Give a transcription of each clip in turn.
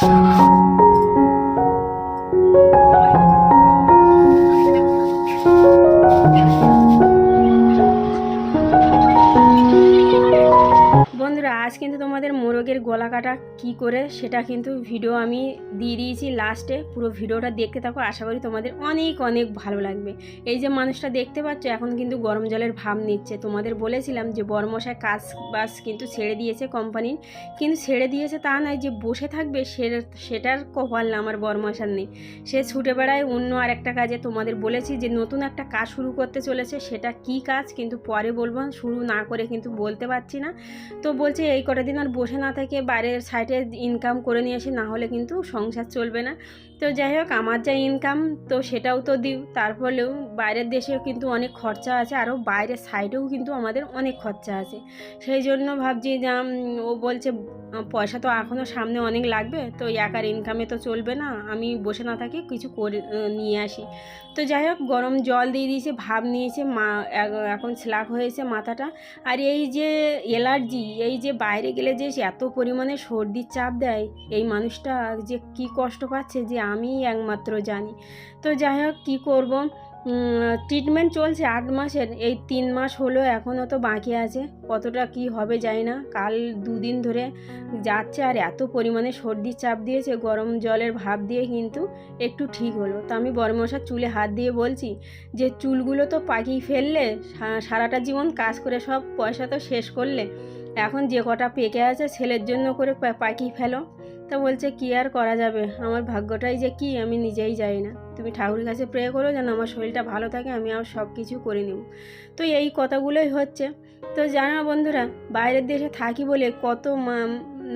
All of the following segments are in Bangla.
বন্ধুরা কী করে সেটা কিন্তু ভিডিও আমি দিয়ে দিয়েছি লাস্টে পুরো ভিডিওটা দেখতে থাকো, আশা করি তোমাদের অনেক অনেক ভালো লাগবে। এই যে মানুষটা দেখতে পাচ্ছ, এখন কিন্তু গরম জলের ভাব নিচ্ছে। তোমাদের বলেছিলাম যে বরমশায় কাজ বাস কিন্তু ছেড়ে দিয়েছে কোম্পানির কিন্তু ছেড়ে দিয়েছে তা নয় যে বসে থাকবে, সে, সেটার কপাল না আমার বরমশার নেই। সে ছুটে বেড়ায় অন্য আর একটা কাজে। তোমাদের বলেছি যে নতুন একটা কাজ শুরু করতে চলেছে, সেটা কি কাজ? কিন্তু পরে বলব, শুরু না করে কিন্তু বলতে পারছি না। তো বলছে, এই কটা দিন আর বসে না থেকে বাইরের সাইডে ইনকাম করে নিয়ে আসি না হলে কিন্তু সংসার চলবে না। তো যাই হোক, আমার যা ইনকাম তো সেটাও তো দিও। তারপরেও বাইরের দেশেও কিন্তু অনেক খরচা আছে, আরও বাইরের সাইডেও কিন্তু আমাদের অনেক খরচা আছে। সেই জন্য ভাবছি যে ও বলছে, পয়সা তো এখনও সামনে অনেক লাগবে, তো একার ইনকামে তো চলবে না, আমি বসে না থাকি, কিছু করে নিয়ে আসি। তো যাই হোক, গরম জল দিয়ে দিয়েছে, ভাব নিয়েছে, মা এখন স্লাক হয়েছে মাথাটা। আর এই যে অ্যালার্জি এই যে বাইরে গেলে যে, এত পরিমাণে সর্দির চাপ দেয়, এই মানুষটা যে কি কষ্ট পাচ্ছে যে আমি একমাত্র জানি। তো যাই হোক, কী করব? ট্রিটমেন্ট চলছে আট মাসের, এই তিন মাস হলো এখনও তো বাকি আছে, কতটা কি হবে জানি না। কাল দুদিন ধরে যাচ্ছে আর এত পরিমাণে সর্দির চাপ দিয়েছে, গরম জলের ভাব দিয়ে কিন্তু একটু ঠিক হলো। তো আমি বড়মশার চুলে হাত দিয়ে বলছি যে, চুলগুলো তো পাকিয়ে ফেললে সারাটা জীবন কাজ করে সব পয়সা তো শেষ করলে এখন যে কটা পেকে আছে ছেলের জন্য করে পা- পাকিয়ে ফেলো। তা বলছে, কি আর করা যাবে? আমার ভাগ্যটাই যে কি, আমি নিজেই জানি না। তুমি ঠাকুরের কাছে প্রে করো, যেন আমার শরীরটা ভালো থাকে, আমি আর সব কিছু করে নেব। তো এই কথাগুলোই হচ্ছে। তো জানা বন্ধুরা, বাইরের দেশে থাকি বলে কত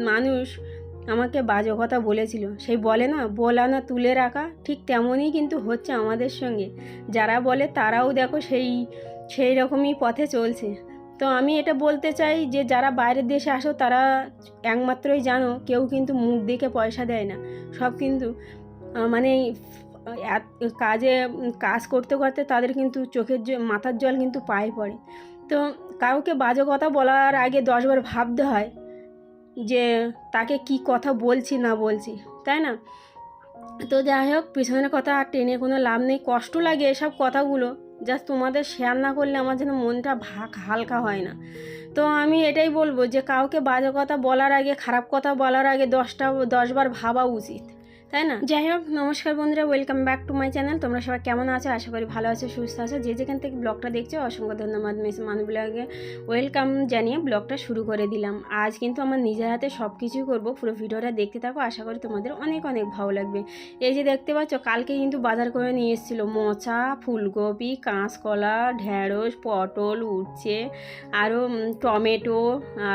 মানুষ আমাকে বাজে কথা বলেছিল। সেই বলে না, বলা না, তুলে রাখা। ঠিক তেমনই কিন্তু হচ্ছে আমাদের সঙ্গে। যারা বলে, তারাও দেখো সেই সেই রকমই পথে চলছে। তো আমি এটা বলতে চাই যে যারা বাইরের দেশে আসো, তারা একমাত্রই জানো কেউ কিন্তু মুখ দেখে পয়সা দেয় না। সব কিন্তু মানে কাজে, কাজ করতে করতে তাদের কিন্তু চোখের মাথার জল কিন্তু পায়ে পড়ে। তো কাউকে বাজে কথা বলার আগে দশবার ভাবতে হয় যে তাকে কি কথা বলছি, না বলছি, তাই না? তো যাই হোক, পিছনের কথা আর টেনে কোনো লাভ নেই। কষ্ট লাগে এসব কথাগুলো। জাস্ট তোমাদের শেয়ার না করলে আমার যেন মনটা ভাগ হালকা হয় না। তো আমি এটাই বলব যে, কাউকে বাজে কথা বলার আগে, খারাপ কথা বলার আগে দশটা, দশবার ভাবা উচিত। তাই না? যাই হোক, নমস্কার বন্ধুরা welcome back to my channel তোমরা সবাই কেমন আছো? আশা করি ভালো আছো, সুস্থ আছো। যে যেখান থেকে ব্লগটা দেখছ, অসংখ্য ধন্যবাদ মেস মানু ব্লগে ওয়েলকাম জানিয়ে ব্লগটা শুরু করে দিলাম। আজ কিন্তু আমার নিজের হাতে সব কিছুই করব। পুরো ভিডিওটা দেখতে থাকো। আশা করি তোমাদের অনেক অনেক ভালো লাগবে। এই যে দেখতে পাচ্ছ, কালকে কিন্তু বাজার করে নিয়ে এসেছিল মোচা, ফুলকপি, কাঁচকলা, ঢ্যাঁড়স, পটল, উচ্ছে আরও টমেটো,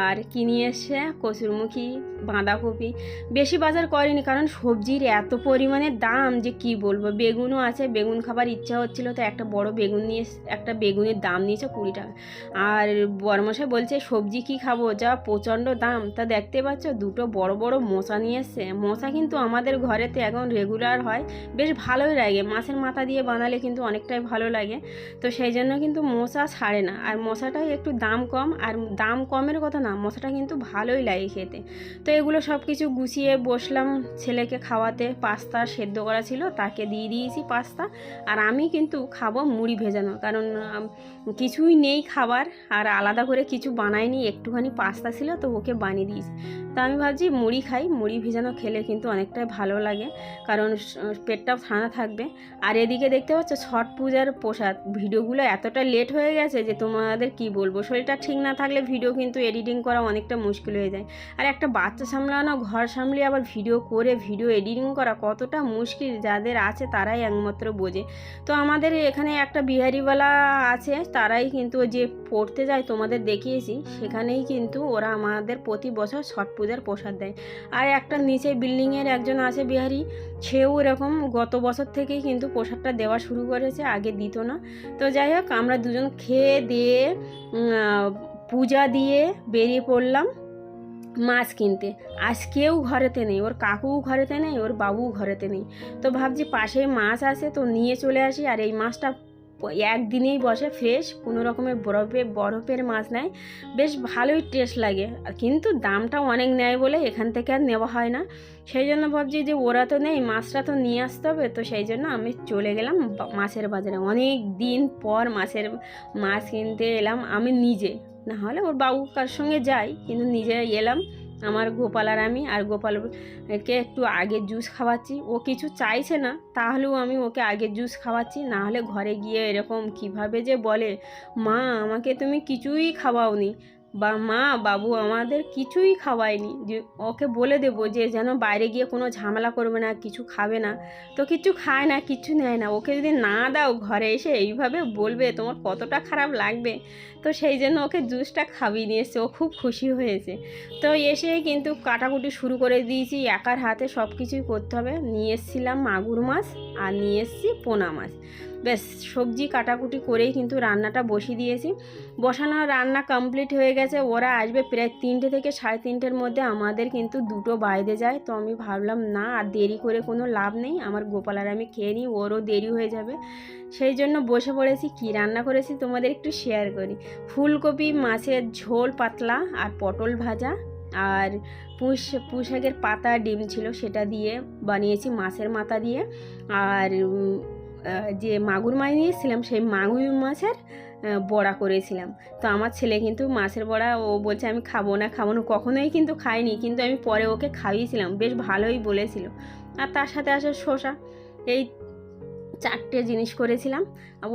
আর কি নিয়ে এসছে? কচুরমুখী, বাঁধাকপি। বেশি বাজার করেনি, কারণ সবজির এত পরিমাণে দাম যে কি বলব? বেগুনও আছে, বেগুন খাবার ইচ্ছা হচ্ছিল তো একটা বড় বেগুন নিয়ে একটা বেগুনের দাম নিয়েছে কুড়ি টাকা। আর বড়মশাই বলছে, সবজি কি খাব? যা প্রচণ্ড দাম। তা দেখতে পাচ্ছ, দুটো বড় বড় মশা নিয়ে এসছে। মশা কিন্তু আমাদের ঘরেতে এখন রেগুলার হয়। বেশ ভালোই লাগে। মাছের মাথা দিয়ে বানালে কিন্তু অনেকটাই ভালো লাগে। তো সেই জন্য কিন্তু মশা ছাড়ে না। আর মশাটাই একটু দাম কম। আর দাম কমের কথা না, মশাটা কিন্তু ভালোই লাগে খেতে। তো এগুলো সব কিছু গুছিয়ে বসলাম ছেলেকে খাওয়াতে পাস্তা সেদ্ধ করা ছিল, তাকে দিয়ে দিয়েছি পাস্তা। আর আমি কিন্তু খাব মুড়ি ভেজানো, কারণ কিছুই নেই খাবার, আর আলাদা করে কিছু বানাইনি, একটুখানি পাস্তা ছিল, তো ওকে বানিয়ে দিয়েছি। তা আমি ভাবছি মুড়ি খাই, মুড়ি ভেজানো খেলে কিন্তু অনেকটাই ভালো লাগে, কারণ পেটটাও ঠান্ডা থাকবে। আর এদিকে দেখতে পাচ্ছ, ছট পূজার প্রসাদ, ভিডিওগুলো এতটা লেট হয়ে গেছে যে তোমাদের কি বলব, শরীরটা ঠিক না থাকলে ভিডিও কিন্তু এডিটিং করা অনেকটা মুশকিল হয়ে যায়। আর একটা বাচ্চা সামলানো, ঘর সামলিয়ে আবার ভিডিও করে, ভিডিও এডিটিং করা কতটা মুশকিল যাদের আছে তারাই একমাত্র বোঝে। তো আমাদের এখানে একটা বিহারিওয়ালা আছে, তারাই কিন্তু যে পড়তে যায়, তোমাদের দেখিয়েছি। সেখানেই কিন্তু ওরা আমাদের প্রতি বছর ছট পূজার প্রসাদ দেয়। আর একটা নিচে বিল্ডিংয়ের একজন আছে বিহারি, সেও এরকম গত বছর থেকেই কিন্তু প্রসাদটা দেওয়া শুরু করেছে, আগে দিত না। তো যাই হোক, আমরা দুজন খেয়ে দিয়ে পূজা দিয়ে বেরিয়ে পড়লাম। মাছ কিনতে। আজ কেউ ঘরেতে নেই, ওর কাকুও ঘরেতে নেই, ওর বাবুও ঘরেতে নেই। তো ভাবছি পাশেই মাছ আছে তো নিয়ে চলে আসি, আর এই মাছটা একদিনেই বসে ফ্রেশ কোনো রকমের বরফে, বরফের মাছ নেয়। বেশ ভালোই টেস্ট লাগে কিন্তু দামটা অনেক নেয় বলে এখান থেকে আর নেওয়া হয় না। সেই জন্য ভাবছি যে ওরা তো নেই, মাছটা তো নিয়ে আসতে হবে, তো সেই জন্য আমি চলে গেলাম মাছের বাজারে। অনেক দিন পর মাছের মাছ কিনতে এলাম আমি নিজে। না হলে ওর বাবু কার সঙ্গে যাই কিন্তু নিজে এলাম। আমার গোপাল আর আমি, আর গোপালকে একটু আগে জুস খাওয়াচ্ছি। ও কিছু চাইছে না, তাহলেও আমি ওকে আগে জুস খাওয়াচ্ছি। না হলে ঘরে গিয়ে এরকম কীভাবে যে বলে, মা, আমাকে তুমি কিছুই খাওয়াওনি। বা মা, বাবু আমাদের কিছুই খাওয়ায়নি। যে ওকে বলে দেবো যে যেন বাইরে গিয়ে কোনো ঝামেলা করবে না, কিছু খাবে না। তো কিছু খায় না কিছু নেয় না। ওকে যদি না দাও ঘরে এসে এইভাবে বলবে, তোমার কতটা খারাপ লাগবে? তো সেই জন্য ওকে জুসটা খাইয়ে নিয়ে এসছে। ও খুব খুশি হয়েছে। তো এসে কিন্তু কাটাকুটি শুরু করে দিয়েছি। একার হাতে সব কিছুই করতে হবে। নিয়ে এসেছিলাম মাগুর মাছ আর নিয়ে এসেছি পোনা মাছ। ব্যাস, সবজি কাটাকুটি করেই কিন্তু রান্নাটা বসিয়ে দিয়েছি। বসানো রান্না কমপ্লিট হয়ে গেছে। ওরা আসবে প্রায় তিনটে থেকে সাড়ে তিনটের মধ্যে। আমাদের কিন্তু দুটো বাইরে যায়। তো আমি ভাবলাম, না, আর দেরি করে কোনো লাভ নেই। আমার গোপাল আর আমি খেয়ে নিই, ওরও দেরি হয়ে যাবে। সেই জন্য বসে পড়েছি। কী রান্না করেছি তোমাদের একটু শেয়ার করি। ফুলকপি, মাছের ঝোল পাতলা আর পটল ভাজা আর পুঁশ, পুঁশাকের পাতা ডিম ছিল সেটা দিয়ে বানিয়েছি মাছের মাথা দিয়ে। আর যে মাগুর মাছ নিয়েছিলাম, সেই মাগুর মাছের বড়া করেছিলাম। তো আমার ছেলে কিন্তু মাছের বড়া, ও বলছে, আমি খাব না খাব না। কখনোই কিন্তু খাইনি কিন্তু আমি পরে ওকে খাইয়েছিলাম। বেশ ভালোই বলেছিল। আর তার সাথে আসে শসা। এই চারটে জিনিস করেছিলাম।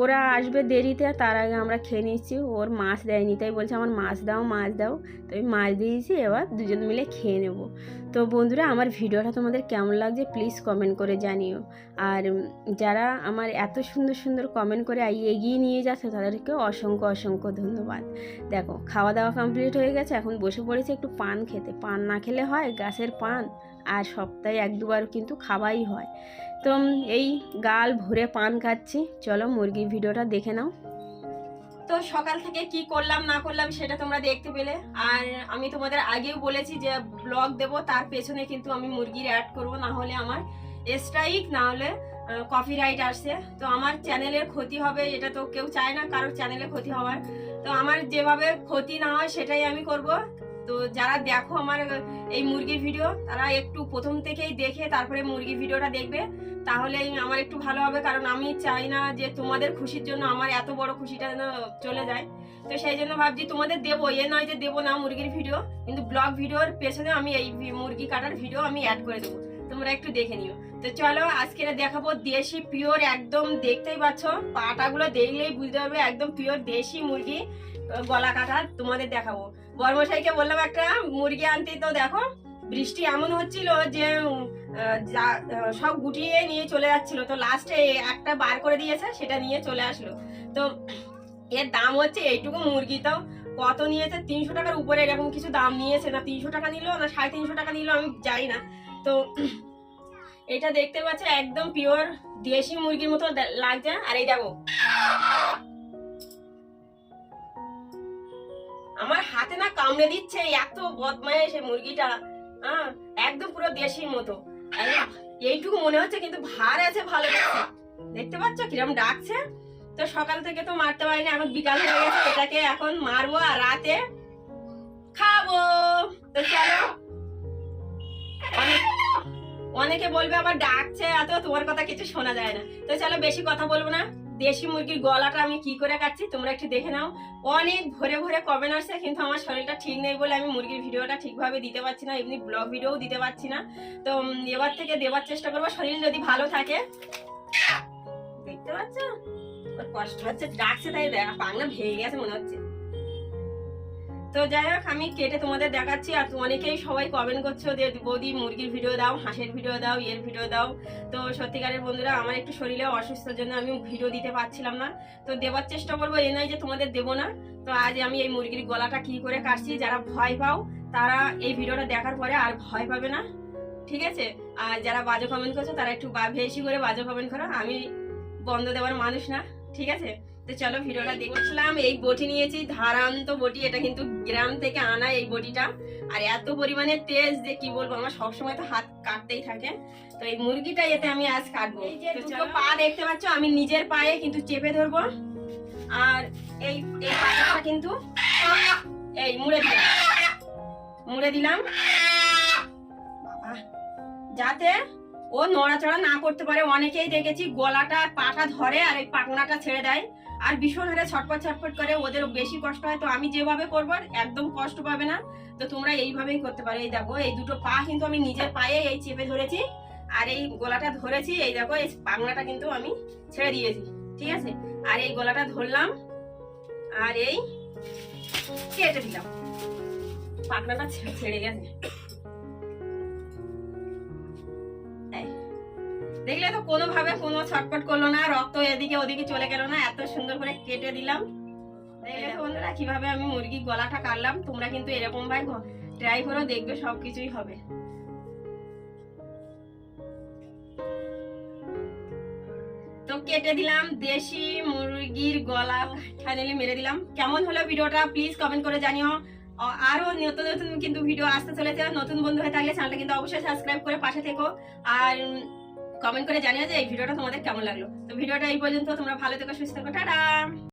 ওরা আসবে দেরিতে, তার আগে আমরা খেয়ে নিচ্ছি। ওর মাছ দেয়নি, তাই বলছে, আমার মাছ দাও মাছ দাও। তো আমি মাছ দিয়েছি, এবার দুজন মিলে খেয়ে নেব। তো বন্ধুরা, আমার ভিডিওটা তোমাদের কেমন লাগছে প্লিজ কমেন্ট করে জানিও। আর যারা আমার এত সুন্দর সুন্দর কমেন্ট করে এগিয়ে নিয়ে যাচ্ছে তাদেরকে অসংখ্য অসংখ্য ধন্যবাদ। দেখো খাওয়া দাওয়া কমপ্লিট হয়ে গেছে, এখন বসে পড়েছে একটু পান খেতে। পান না খেলে হয়, গাছের পান, আর সপ্তাহে এক দুবার কিন্তু খাওয়াই হয়। তো এই গাল ভরে পান খাচ্ছি। চলো মুরগির ভিডিওটা দেখে নাও। তো সকাল থেকে কি করলাম, না করলাম সেটা তোমরা দেখতে পেলে। আর আমি তোমাদের আগেও বলেছি যে ব্লগ দেব, তার পেছনে কিন্তু আমি মুরগির অ্যাড করব, না হলে আমার স্ট্রাইক না হলে কপিরাইট আসছে তো আমার চ্যানেলের ক্ষতি হবে, এটা তো কেউ চায় না, কারোর চ্যানেলে ক্ষতি হওয়ার। তো আমার যেভাবে ক্ষতি না হয় সেটাই আমি করব। তো যারা দেখো আমার এই মুরগির ভিডিও তারা একটু প্রথম থেকেই দেখে, তারপরে মুরগির ভিডিওটা দেখবে। তাহলে আমার একটু ভালো হবে, কারণ আমি চাই না যে তোমাদের খুশির জন্য আমার এত বড় খুশিটা যেন চলে যায়। তো সেই জন্য ভাবছি তোমাদের দেবো, এ নয় যে দেবো না মুরগির ভিডিও, কিন্তু ব্লগ ভিডিওর পেছনে আমি এই মুরগি কাটার ভিডিও আমি অ্যাড করে দেবো। তোমরা একটু দেখে নিও। তো চলো, আজকে দেখাবো দেশি পিওর একদম দেখতেই পাচ্ছ, পাটাগুলো দেখলেই বুঝতে হবে একদম পিওর দেশি মুরগি, গলা কাটা তোমাদের দেখাবো। বর্মশাইকে বললাম একটা মুরগি আনতে, তো দেখো বৃষ্টি এমন হচ্ছিল যে সব গুটিয়ে নিয়ে চলে যাচ্ছিল। তো লাস্টে একটা বার করে দিয়েছে, সেটা নিয়ে চলে আসলো। তো এর দাম হচ্ছে এইটুকু মুরগি। তো কত নিয়েছে? তিনশো টাকার উপরে এরকম কিছু দাম নিয়েছে। না তিনশো টাকা নিল, না সাড়ে তিনশো টাকা নিল, আমি জানি না। তো এটা দেখতে পাচ্ছ, একদম পিওর দেশি মুরগির মতো লাগছে। আর এই দেখো, আমার হাতে না কামড়ে দিচ্ছে, এত বদমাইশ এই মুরগিটা। হ্যাঁ একদম পুরো দেশির মতো। এইটুকু মনে হচ্ছে কিন্তু ভার আছে ভালো দেখতে পাচ্ছ কিরম ডাকছে? তো সকাল থেকে তো মারতে পারিনি, এখন বিকাল হয়ে গেছে, এটাকে এখন মারবো আর রাতে খাব। তো চলো। অনেকে বলবে আবার ডাকছে, এত তোমার কথা কিছু শোনা যায় না। তো চলো বেশি কথা বলব না। দেশি মুরগির গলাটা আমি কি করে কাটছি, তোমরা একটু দেখে নাও। অনেক ভরে ভরে কমেন্ট আসছে, কিন্তু আমার শরীরটা ঠিক নেই বলে আমি মুরগির ভিডিওটা ঠিকভাবে দিতে পারছি না, এমনি ব্লগ ভিডিও দিতে পারছি না। তো এবার থেকে দেওয়ার চেষ্টা করব, শরীর যদি ভালো থাকে। দেখতে পাচ্ছ? কষ্ট হচ্ছে, ডাকছে তাই দেখা পাংলা ভেঙে গেছে মনে হচ্ছে। তো যাই হোক, আমি কেটে তোমাদের দেখাচ্ছি আর অনেকেই সবাই কমেন্ট করছ যে, বৌদি, মুরগির ভিডিও দাও, হাঁসের ভিডিও দাও এর ভিডিও দাও। তো সত্যিকারের বন্ধুরা, আমার একটু শরীরে অসুস্থর জন্য আমি ভিডিও দিতে পারছিলাম না। তো দেওয়ার চেষ্টা করব, এ নয় যে তোমাদের দেবো না। তো আজ আমি এই মুরগির গলাটা কি করে কাটছি, যারা ভয় পাও, তারা এই ভিডিওটা দেখার পরে আর ভয় পাবে না। ঠিক আছে? আর যারা বাজে কমেন্ট করছ, তারা একটু বেশি করে বাজে কমেন্ট করো। আমি বন্ধ দেওয়ার মানুষ না। ঠিক আছে? তো চলো ভিডিওটা দেখছিলাম এই বটি নিয়েছি ধারান্ত বটি এটা কিন্তু গ্রাম থেকে আনা এই বটিটা। আর এত পরিমাণে তেজ যে কি বলব আমার সবসময় তো হাত কাটতেই থাকে। তো এই মুরগিটা এতে আমি আজ কাটবো। দুটো পা দেখতে পাচ্ছ আমি নিজের পায়ে কিন্তু চেপে ধরবো। আর এই এই পাটা কিন্তু এই মুড়ে দিলাম। মুড়ে দিলাম। যাতে ও নড়াচড়া না করতে পারে। অনেকেই দেখেছি গলাটা পাটা ধরে আর এই পাকনাটা ছেড়ে দেয়। আর ভীষণ হারে ছটপট ছটপট করে, ওদের বেশি কষ্ট হয়, তো আমি যেভাবে করব, একদম কষ্ট পাবে না। তো তোমরা এইভাবেই করতে পারো। এই দেখো, এই দুটো পা কিন্তু আমি নিজের পায়ে এই চেপে ধরেছি, আর এই গলাটা ধরেছি, এই দেখো, এই পাকনাটা কিন্তু আমি ছেড়ে দিয়েছি, ঠিক আছে? আর এই গলাটা ধরলাম, আর এই কেটে দিলাম। পাকনাটা ছেড়ে গেছে। কোনোভাবে কোনো ছটপট করল না, রক্ত এদিকে ওদিকে চলে গেল না, এত সুন্দর করে কেটে দিলাম। দেখলে বন্ধুরা কীভাবে আমি মুরগির গলাটা কাটলাম, তোমরা কিন্তু এরকম ভাই ট্রাই করো দেখবে সবকিছুই হবে। তো কেটে দিলাম, দেশি মুরগির গলা ফাইনালি মেরে দিলাম। কেমন হলো ভিডিওটা প্লিজ কমেন্ট করে জানিও। আ- আরও নতুন নতুন কিন্তু ভিডিও আসতে চলেছে। নতুন বন্ধু হয়ে থাকলে চ্যানেলটা কিন্তু অবশ্যই সাবস্ক্রাইব করে পাশে থেকো। আর কমেন্ট করে জানিয়ে যে এই ভিডিওটা তোমাদের কেমন লাগল। তো ভিডিওটা এই পর্যন্ত, তোমরা ভালো থেকো, সুস্থ থাকো, টাটা!